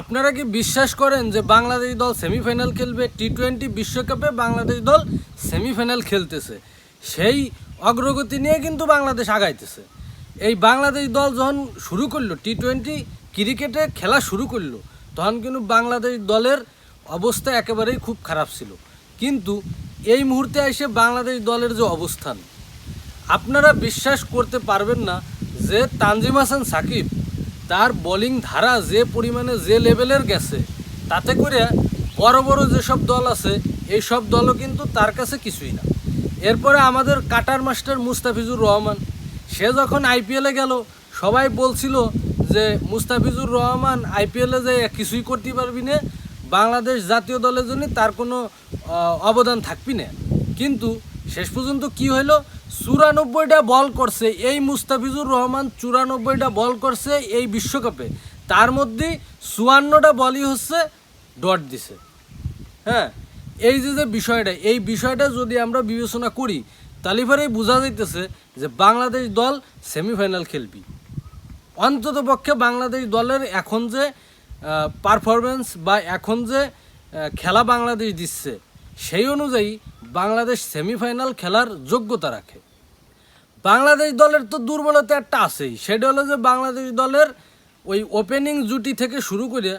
আপনারা কি বিশ্বাস করেন যে বাংলাদেশ দল সেমিফাইনাল খেলবে? টি টোয়েন্টি বিশ্বকাপে বাংলাদেশ দল সেমিফাইনাল খেলতেছে। সেই অগ্রগতি নিয়ে কিন্তু বাংলাদেশ আগাইতেছে। এই বাংলাদেশ দল যখন শুরু করল টি টোয়েন্টি ক্রিকেটে খেলা শুরু করল, তখন কিন্তু বাংলাদেশ দলের অবস্থা একেবারেই খুব খারাপ ছিল। কিন্তু এই মুহূর্তে এসে বাংলাদেশ দলের যে অবস্থান, আপনারা বিশ্বাস করতে পারবেন না যে তানজিম হাসান সাকিব তার বোলিং ধারা যে পরিমাণে যে লেভেলের গেছে, তাতে করে বড় বড় যেসব দল আছে, এই সব দলও কিন্তু তার কাছে কিছুই না। এরপরে আমাদের কাটার মাস্টার মুস্তাফিজুর রহমান, সে যখন আইপিএলে গেল, সবাই বলছিল যে, মুস্তাফিজুর রহমান আইপিএলে যে কিছুই করতে পারবি না, বাংলাদেশ জাতীয় দলের জন্য তার কোনো অবদান থাকবি না। কিন্তু শেষ পর্যন্ত কি হলো চুরানব্বইটা বল করছে এই মুস্তাফিজুর রহমান, চুরানব্বইটা বল করছে এই বিশ্বকাপে। তার মধ্যে চুয়ান্নটা বলই হচ্ছে ডট দিছে। হ্যাঁ এই যে যে বিষয়টা, এই বিষয়টা যদি আমরা বিবেচনা করি, তাহলে পরেই বোঝা যাইতেছে যে বাংলাদেশ দল সেমিফাইনাল খেলবি। অন্তত পক্ষে বাংলাদেশ দলের এখন যে পারফরমেন্স বা এখন যে খেলা বাংলাদেশ দিচ্ছে, সেই অনুযায়ী বাংলাদেশ সেমিফাইনাল খেলার যোগ্যতা রাখে। বাংলাদেশ দলের তো দুর্বলতা একটা আছেই। সেটা হলো যে বাংলাদেশ দলের ওই ওপেনিং জুটি থেকে শুরু করে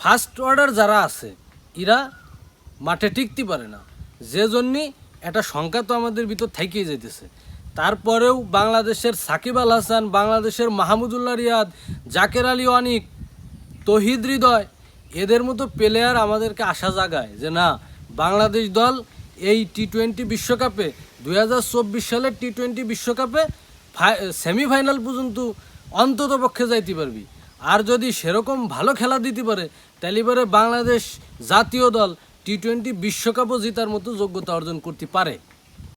ফার্স্ট অর্ডার যারা আছে, এরা মাঠে টিকতে পারে না। যে জন্যই একটা সংখ্যা তো আমাদের ভিতর থেকেই যেতেছে তারপরেও বাংলাদেশের সাকিব আল হাসান, বাংলাদেশের মাহমুদুল্লাহ রিয়াদ, জাকের আলী অনিক, তহিদ হৃদয়, এদের মতো প্লেয়ার আমাদেরকে আশা জাগায় যে না, বাংলাদেশ দল এই টি টোয়েন্টি বিশ্বকাপে দু হাজার চব্বিশ সালের টি টোয়েন্টি বিশ্বকাপে সেমিফাইনাল পর্যন্ত অন্তত পক্ষে যাইতে পারবি। আর যদি সেরকম ভালো খেলা দিতে পারে, তাহলে বাংলাদেশ জাতীয় দল টি টোয়েন্টি বিশ্বকাপও জেতার মতো যোগ্যতা অর্জন করতে পারে।